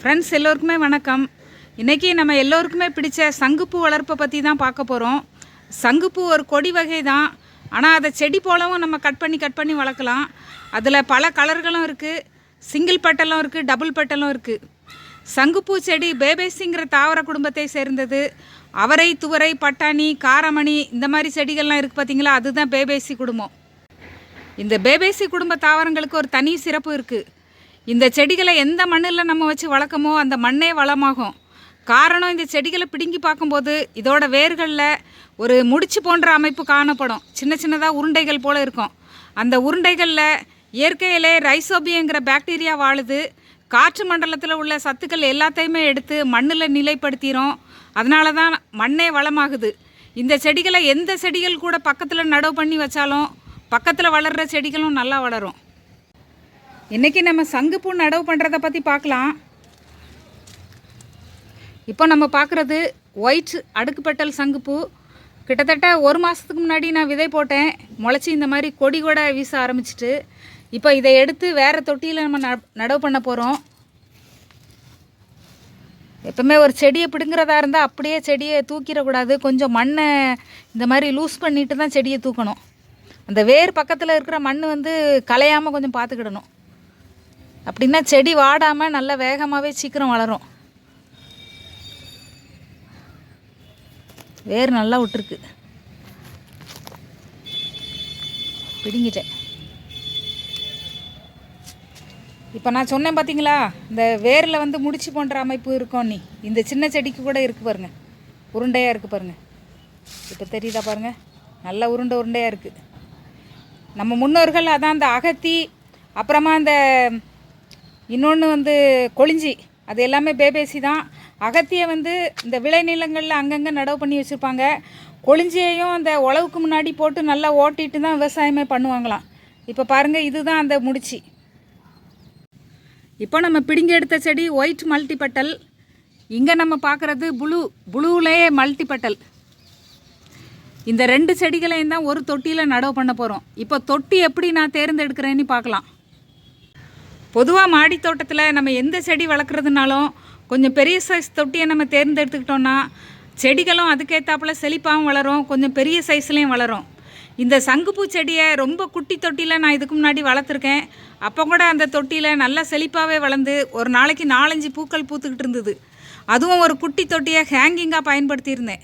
Friends எல்லோருக்குமே வணக்கம். இன்றைக்கி நம்ம எல்லோருக்குமே பிடிச்ச சங்குப்பூ வளர்ப்பை பற்றி தான் பார்க்க போகிறோம் சங்குப்பூ ஒரு கொடி வகை தான். ஆனால் அதை செடி போலவும் நம்ம கட் பண்ணி கட் பண்ணி வளர்க்கலாம். அதில் பல கலர்களும் இருக்குது சிங்கிள் பட்டலும் இருக்குது டபுள் பட்டலும் இருக்குது சங்குப்பூ செடி பேபேசிங்கிற தாவர குடும்பத்தை சேர்ந்தது. அவரை துவரை பட்டாணி காரமணி இந்த மாதிரி செடிகள்லாம் இருக்குது பார்த்தீங்களா அதுதான் பேபேசி குடும்பம். இந்த பேபேசி குடும்ப தாவரங்களுக்கு ஒரு தனி சிறப்பு இருக்குது இந்த செடிகளை எந்த மண்ணில் நம்ம வச்சு வளர்க்கமோ அந்த மண்ணே வளமாகும். காரணம் இந்த செடிகளை பிடுங்கி பார்க்கும்போது இதோட வேர்களில் ஒரு முடிச்சு போன்ற அமைப்பு காணப்படும். சின்ன சின்னதாக உருண்டைகள் போல் இருக்கும். அந்த உருண்டைகளில் இயற்கையிலே ரைசோபியங்கிற பாக்டீரியா வாழுது. காற்று மண்டலத்தில் உள்ள சத்துக்கள் எல்லாத்தையுமே எடுத்து மண்ணில் நிலைப்படுத்திடும் அதனால தான் மண்ணே வளமாகுது. இந்த செடிகளை எந்த செடிகள் கூட பக்கத்தில் நடவு பண்ணி வச்சாலும் பக்கத்தில் வளர்கிற செடிகளும் நல்லா வளரும். இன்றைக்கி நம்ம சங்குப்பூ நடவு பண்ணுறதை பற்றி பார்க்கலாம். இப்போ நம்ம பார்க்குறது ஒயிட் அடுக்குப்பெட்டல் சங்குப்பூ கிட்டத்தட்ட ஒரு மாதத்துக்கு முன்னாடி நான் விதை போட்டேன். முளைச்சி இந்த மாதிரி கொடி கூட வீச ஆரம்பிச்சிட்டு. இப்போ இதை எடுத்து வேறு தொட்டியில் நம்ம நடவு பண்ண போகிறோம் எப்பவுமே ஒரு செடியை பிடுங்குறதா இருந்தால் அப்படியே செடியை தூக்கிடக்கூடாது. கொஞ்சம் மண்ணை இந்த மாதிரி லூஸ் பண்ணிட்டு தான் செடியை தூக்கணும். அந்த வேர் பக்கத்தில் இருக்கிற மண் வந்து கலையாமல் கொஞ்சம் பார்த்துக்கிடணும். அப்படின்னா செடி வாடாமல் நல்லா வேகமாகவே சீக்கிரம் வளரும். வேர் நல்லா விட்டுருக்கு. பிடுங்கிட்டேன். இப்போ நான் சொன்னேன் பார்த்தீங்களா இந்த வேரில் வந்து முடிச்சு போன்ற அமைப்பு இருக்கும் நீ இந்த சின்ன செடிக்கு கூட இருக்குது பாருங்க. உருண்டையாக இருக்குது பாருங்கள் இப்போ தெரியுதா பாருங்க? நல்ல உருண்டை உருண்டையாக இருக்குது நம்ம முன்னோர்கள் அதான் அந்த அகத்தி அப்புறமா அந்த இன்னொன்று வந்து கொளிஞ்சி. அது எல்லாமே பேபேசி தான். அகத்தியை வந்து இந்த விளைநிலங்களில் அங்கங்கே நடவு பண்ணி வச்சுருப்பாங்க. கொளிஞ்சியையும் அந்த உழவுக்கு முன்னாடி போட்டு நல்லா ஓட்டிட்டு தான் விவசாயமே பண்ணுவாங்களாம். இப்போ பாருங்கள் இதுதான் அந்த முடிச்சு. இப்போ நம்ம பிடுங்கி எடுத்த செடி ஒயிட் மல்டிபட்டல். இங்கே நம்ம பார்க்குறது ப்ளூ ப்ளூலேயே மல்டிபட்டல். இந்த ரெண்டு செடிகளையும் தான் ஒரு தொட்டியில் நடவு பண்ண போகிறோம் இப்போ தொட்டி எப்படி நான் தேர்ந்தெடுக்கிறேன்னு பார்க்கலாம் பொதுவாக மாடி தோட்டத்தில் நம்ம எந்த செடி வளர்க்குறதுனாலும் கொஞ்சம் பெரிய சைஸ் தொட்டியை நம்ம தேர்ந்தெடுத்துக்கிட்டோன்னா செடிகளும் அதுக்கேற்றாப்புல செழிப்பாகவும் வளரும் கொஞ்சம் பெரிய சைஸ்லேயும் வளரும். இந்த சங்குப்பூ செடியை ரொம்ப குட்டி தொட்டியில் நான் இதுக்கு முன்னாடி வளர்த்துருக்கேன். அப்போ கூட அந்த தொட்டியில் நல்லா செழிப்பாகவே வளர்ந்து ஒரு நாளைக்கு நாலஞ்சு பூக்கள் பூத்துக்கிட்டு இருந்தது. அதுவும் ஒரு குட்டி தொட்டியை ஹேங்கிங்காக பயன்படுத்தியிருந்தேன்.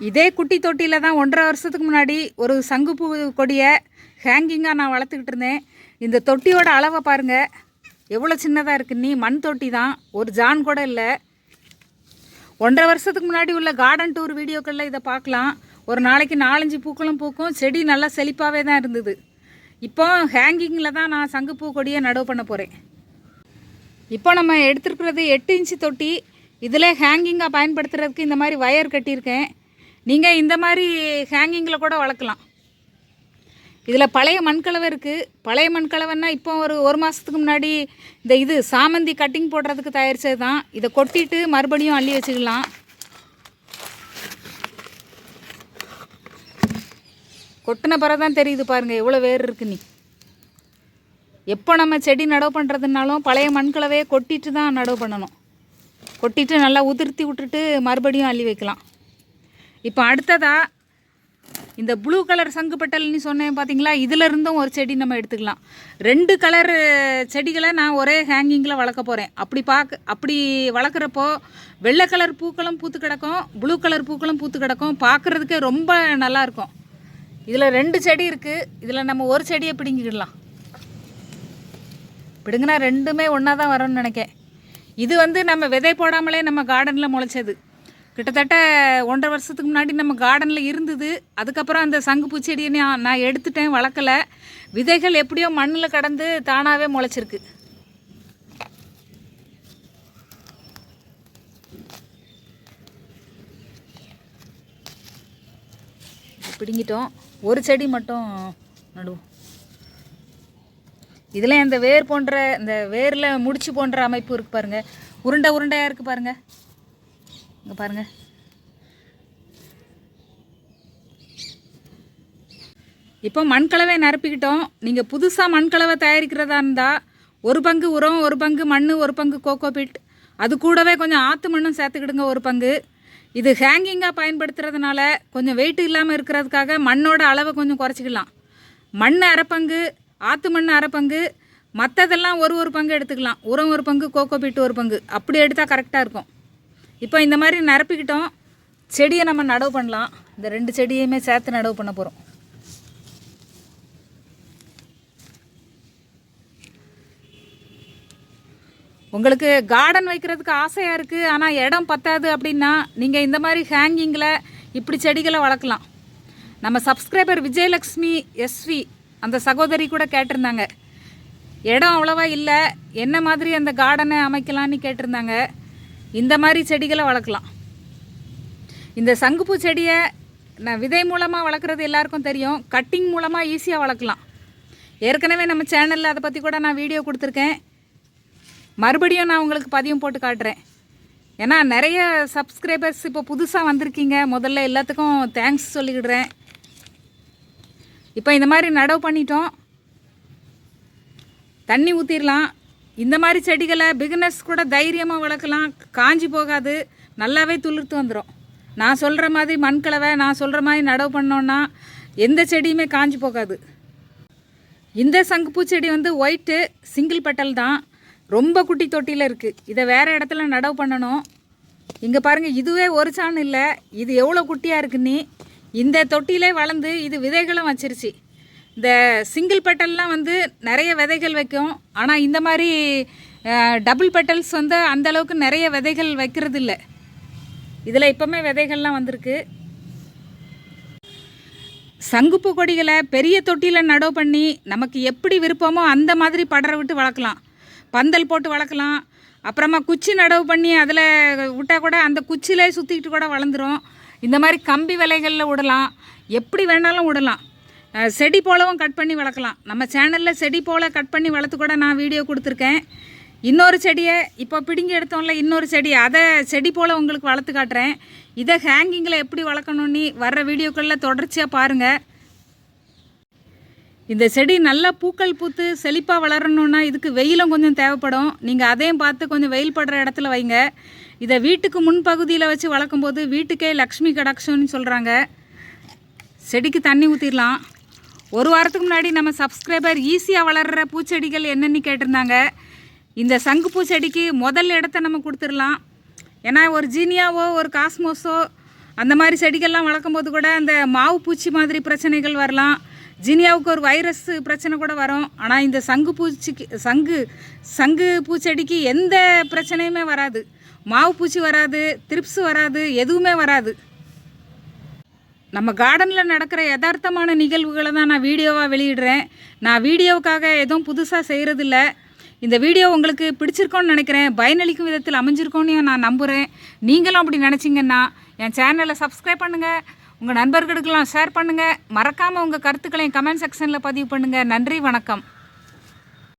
இதே குட்டி தொட்டியில் தான் ஒன்றரை வருஷத்துக்கு முன்னாடி ஒரு சங்குப்பூ கொடியை ஹேங்கிங்காக நான் வளர்த்துக்கிட்டு இருந்தேன். இந்த தொட்டியோட அளவை பாருங்கள் எவ்வளோ சின்னதாக இருக்கு. நீ மண் தொட்டி தான். ஒரு ஜான் கூட இல்லை. ஒன்றரை வருஷத்துக்கு முன்னாடி உள்ள கார்டன் டூர் வீடியோக்களில் இதை பார்க்கலாம். ஒரு நாளைக்கு நாலஞ்சு பூக்களும் பூக்கும். செடி நல்லா செழிப்பாகவே தான் இருந்தது. இப்போ ஹேங்கிங்கில் தான் நான் சங்குப்பூ கொடியை நடவு பண்ண போகிறேன் இப்போ நம்ம எடுத்துருக்கிறது எட்டு இன்ச்சு தொட்டி. இதில் ஹேங்கிங்காக பயன்படுத்துறதுக்கு இந்த மாதிரி வயர் கட்டியிருக்கேன். நீங்கள் இந்த மாதிரி ஹேங்கிங்கில் கூட வளர்க்கலாம். இதில் பழைய மண்கலவை இருக்குது பழைய மண்கலவைன்னா இப்போ ஒரு ஒரு மாதத்துக்கு முன்னாடி இந்த இது சாமந்தி கட்டிங் போடுறதுக்கு தயாரித்தது தான் இதை கொட்டிட்டு மறுபடியும் அள்ளி வச்சுக்கலாம். கொட்டின பிறகு தான் தெரியுது பாருங்கள் எவ்வளோ வேர் இருக்கு நீ. எப்போ நம்ம செடி நடவு பண்ணுறதுனாலும் பழைய மண்கலவையை கொட்டிட்டு தான் நடவு பண்ணணும். கொட்டிட்டு நல்லா உதிர்த்தி விட்டுட்டு மறுபடியும் அள்ளி வைக்கலாம். இப்போ அடுத்ததாக இந்த ப்ளூ கலர் சங்குப்பட்டல்னு சொன்னேன் பார்த்தீங்களா இதிலிருந்தும் ஒரு செடி நம்ம எடுத்துக்கலாம். ரெண்டு கலர் செடிகளை நான் ஒரே ஹேங்கிங்கில் வளர்க்க போகிறேன் அப்படி பார்க்க அப்படி வளர்க்குறப்போ வெள்ளை கலர் பூக்களும் பூத்து கிடக்கும் ப்ளூ கலர் பூக்களும் பூத்து கிடக்கும். பார்க்குறதுக்கே ரொம்ப நல்லாயிருக்கும் இதில் ரெண்டு செடி இருக்குது இதில் நம்ம ஒரு செடியை பிடுங்கிக்கிடலாம். பிடுங்கினா ரெண்டுமே ஒன்றா தான் வரும்னு நினைக்கேன். இது வந்து நம்ம விதை போடாமலே நம்ம கார்டனில் முளைச்சது. கிட்டத்தட்ட ஒன்றரை வருஷத்துக்கு முன்னாடி நம்ம கார்டனில் இருந்தது. அதுக்கப்புறம் அந்த சங்கு பூச்செடியை நான் நான் எடுத்துட்டேன் வளர்க்கலை. விதைகள் எப்படியோ மண்ணில் கடந்து தானாகவே முளைச்சிருக்கு. பிடுங்கிட்டோம். ஒரு செடி மட்டும் நடுவோம். இதில் இந்த வேர் போன்ற இந்த வேரில் முடிச்சு போன்ற அமைப்பு இருக்குது பாருங்கள் உருண்டை உருண்டையாக இருக்குது பாருங்கள் இங்கே பாருங்கள் இப்போ மண்கலவை நிரப்பிக்கிட்டோம். நீங்கள் புதுசாக மண்கலவை தயாரிக்கிறதா இருந்தால் ஒரு பங்கு உரம் ஒரு பங்கு மண் ஒரு பங்கு கோகோபிட் அது கூடவே கொஞ்சம் ஆற்று மண்ணும் சேர்த்துக்கிடுங்க ஒரு பங்கு. இது ஹேங்கிங்காக பயன்படுத்துறதுனால கொஞ்சம் வெயிட் இல்லாமல் இருக்கிறதுக்காக மண்ணோட அளவை கொஞ்சம் குறைச்சிக்கலாம். மண் அரை பங்கு ஆற்று மண் அரை பங்கு மற்றதெல்லாம் ஒரு ஒரு பங்கு எடுத்துக்கலாம். உரம் ஒரு பங்கு கோகோபிட் ஒரு பங்கு. அப்படி எடுத்தால் கரெக்டாக இருக்கும். இப்போ இந்த மாதிரி நிரப்பிக்கிட்டோம். செடியை நம்ம நடவு பண்ணலாம். இந்த ரெண்டு செடியுமே சேர்த்து நடவு பண்ண போகிறோம் உங்களுக்கு கார்டன் வைக்கிறதுக்கு ஆசையாக இருக்குது ஆனால் இடம் பத்தாது அப்படின்னா நீங்கள் இந்த மாதிரி ஹேங்கிங்கில் இப்படி செடிகளை வளர்க்கலாம். நம்ம சப்ஸ்கிரைபர் விஜயலக்ஷ்மி எஸ்வி அந்த சகோதரி கூட கேட்டிருந்தாங்க. இடம் அவ்வளோவா இல்லை. என்ன மாதிரி அந்த கார்டனை அமைக்கலான்னு கேட்டிருந்தாங்க. இந்த மாதிரி செடிகளை வளர்க்கலாம். இந்த சங்குப்பூ செடியை நான் விதை மூலமாக வளர்க்குறது எல்லாருக்கும் தெரியும். கட்டிங் மூலமாக ஈஸியாக வளர்க்கலாம். ஏற்கனவே நம்ம சேனலில் அதை பற்றி கூட நான் வீடியோ கொடுத்துருக்கேன். மறுபடியும் நான் உங்களுக்கு பதியம் போட்டு காட்டுறேன். ஏன்னா நிறைய சப்ஸ்கிரைபர்ஸ் இப்போ புதுசாக வந்திருக்கீங்க. முதல்ல எல்லாத்துக்கும் தேங்க்ஸ் சொல்லிக்கிடுறேன். இப்போ இந்த மாதிரி நடவு பண்ணிட்டோம். தண்ணி ஊற்றிடலாம் இந்த மாதிரி செடிகளை பிகினர்ஸ் கூட தைரியமாக வளர்க்கலாம். காஞ்சி போகாது. நல்லாவே துளிர்த்து வந்துடும் நான் சொல்கிற மாதிரி மண்கலவை நான் சொல்கிற மாதிரி நடவு பண்ணோன்னா எந்த செடியுமே காஞ்சி போகாது. இந்த சங்குப்பூ செடி வந்து ஒயிட்டு சிங்கிள் பெட்டல் தான். ரொம்ப குட்டி தொட்டியில் இருக்குது இதை வேறு இடத்துல நடவு பண்ணணும். இங்கே பாருங்கள் இதுவே ஒரு சான் இல்லை. இது எவ்வளோ குட்டியாக இருக்குன்னு. இந்த தொட்டியிலே வளர்ந்து இது விதைகளும் வச்சிருச்சு. இந்த சிங்கிள் பெட்டல்லாம் வந்து நிறைய விதைகள் வைக்கும். ஆனால் இந்த மாதிரி டபுள் பெட்டல்ஸ் வந்து அந்த அளவுக்கு நிறைய விதைகள் வைக்கிறது இல்லை இதில் இப்போமே விதைகள்லாம் வந்திருக்கு. சங்குப்பு கொடிகளை பெரிய தொட்டியில் நடவு பண்ணி நமக்கு எப்படி விருப்பமோ அந்த மாதிரி படர விட்டு வளர்க்கலாம். பந்தல் போட்டு வளர்க்கலாம். அப்புறமா குச்சி நடவு பண்ணி அதில் விட்டால் கூட அந்த குச்சியிலே சுற்றிக்கிட்டு கூட வளர்ந்துரும். இந்த மாதிரி கம்பி விலைகளில் விடலாம் எப்படி வேணாலும் விடலாம் செடி போலவும் கட் பண்ணி வளர்க்கலாம். நம்ம சேனலில் செடி போல கட் பண்ணி வளர்த்து கூட நான் வீடியோ கொடுத்துருக்கேன். இன்னொரு செடியை இப்போ பிடுங்கி எடுத்தோம்ல இன்னொரு செடி. அதை செடி போல் உங்களுக்கு வளர்த்து காட்டுறேன். இதை ஹேங்கிங்கில் எப்படி வளர்க்கணுன்னு வர்ற வீடியோக்களில் தொடர்ச்சியாக பாருங்கள் இந்த செடி நல்லா பூக்கள் பூத்து செழிப்பாக வளரணுன்னா இதுக்கு வெயிலும் கொஞ்சம் தேவைப்படும். நீங்கள் அதையும் பார்த்து கொஞ்சம் வெயில் படுற இடத்துல வைங்க. இதை வீட்டுக்கு முன்பகுதியில் வச்சு வளர்க்கும்போது வீட்டுக்கே லக்ஷ்மி கடாக்ஷன்னு சொல்கிறாங்க செடிக்கு தண்ணி ஊற்றிடலாம் ஒரு வாரத்துக்கு முன்னாடி நம்ம சப்ஸ்கிரைபர் ஈஸியாக வளர்கிற பூச்செடிகள் என்னென்னு கேட்டிருந்தாங்க. இந்த சங்கு பூச்செடிக்கு முதல் இடத்த நம்ம கொடுத்துடலாம். ஏன்னா ஒரு ஜீனியாவோ ஒரு காஸ்மோஸோ அந்த மாதிரி செடிகள்லாம் வளர்க்கும்போது கூட அந்த மாவு பூச்சி மாதிரி பிரச்சனைகள் வரலாம். ஜீனியாவுக்கு ஒரு வைரஸ் பிரச்சனை கூட வரும். ஆனால் இந்த சங்கு பூச்சிக்கு சங்கு சங்கு பூச்செடிக்கு எந்த பிரச்சனையுமே வராது. மாவு பூச்சி வராது திரிப்ஸ் வராது எதுவுமே வராது. நம்ம கார்டனில் நடக்கிற யதார்த்தமான நிகழ்வுகளை தான் நான் வீடியோவாக வெளியிடுறேன். நான் வீடியோவுக்காக எதுவும் புதுசாக செய்கிறதில்ல இந்த வீடியோ உங்களுக்கு பிடிச்சிருக்கோன்னு நினைக்கிறேன். பயனளிக்கும் விதத்தில் அமைஞ்சிருக்கோன்னு நான் நம்புகிறேன் நீங்களும் அப்படி நினச்சிங்கன்னா என் சேனலை சப்ஸ்கிரைப் பண்ணுங்கள் உங்கள் நண்பர்களுக்கெல்லாம் ஷேர் பண்ணுங்கள் மறக்காமல் உங்கள் கருத்துக்களையும் கமெண்ட் செக்ஷனில் பதிவு பண்ணுங்கள் நன்றி வணக்கம்.